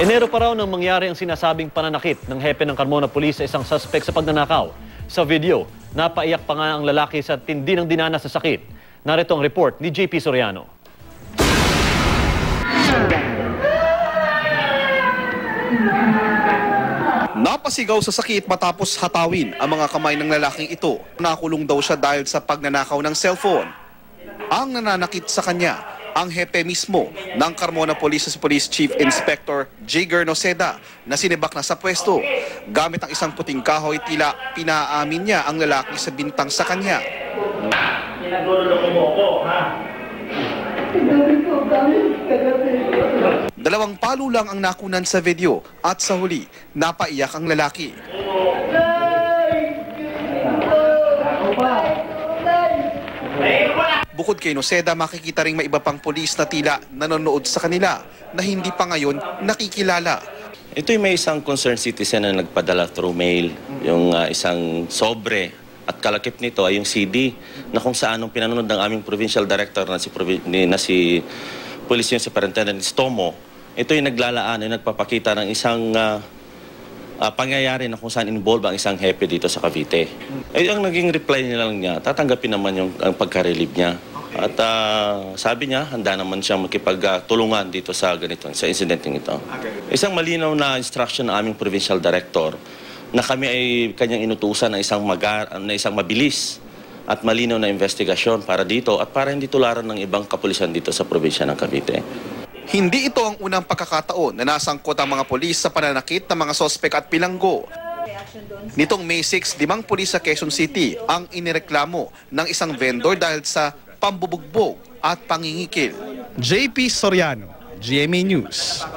Enero pa raw nang mangyari ang sinasabing pananakit ng hepe ng Carmona Police sa isang suspect sa pagnanakaw. Sa video, napaiyak pa nga ang lalaki sa tindi ng dinanas sa sakit. Narito ang report ni JP Soriano. Napasigaw sa sakit matapos hatawin ang mga kamay ng lalaking ito. Nakulong daw siya dahil sa pagnanakaw ng cellphone. Ang nananakit sa kanya, ang hepe mismo ng Carmona Police si Police Chief Inspector Jigger Noceda na sinibak na sa pwesto. Gamit ang isang puting kahoy, tila pinaamin niya ang lalaki sa bintang sa kanya. Dalawang palo lang ang nakunan sa video at sa huli, napaiyak ang lalaki. Bukod kay Noceda, makikita ring may iba pang polis na tila nanonood sa kanila na hindi pa ngayon nakikilala. Ito'y may isang concerned citizen na nagpadala through mail, yung ah, isang sobre at kalakip nito ay yung CD na kung saan nung pinanonood ng aming provincial director na si, ni- na si Police Superintendent Stomo, ito yung naglalaan, yung nagpapakita ng isang ah, ah, pangyayari na kung saan involved ang isang hepe dito sa Cavite. Eh, ang naging reply niya lang niya, tatanggapin naman yung ang pagka-relieve niya. At ah, sabi niya, handa naman siya makipagtulungan dito sa ganito, sa incidenting ito. Isang malinaw na instruction ng aming provincial director na kami ay kanyang inutusan na isang magar, na isang mabilis at malinaw na investigasyon para dito at para hindi tularan ng ibang kapulisan dito sa probinsya ng Cavite. Hindi ito ang unang pagkakataon na nasangkot ang mga polis sa pananakit ng mga sospek at pilanggo. Nitong May 6, limang pulis sa Quezon City ang inireklamo ng isang vendor dahil sa pambubugbog at pangingikil. JP Soriano, GMA News.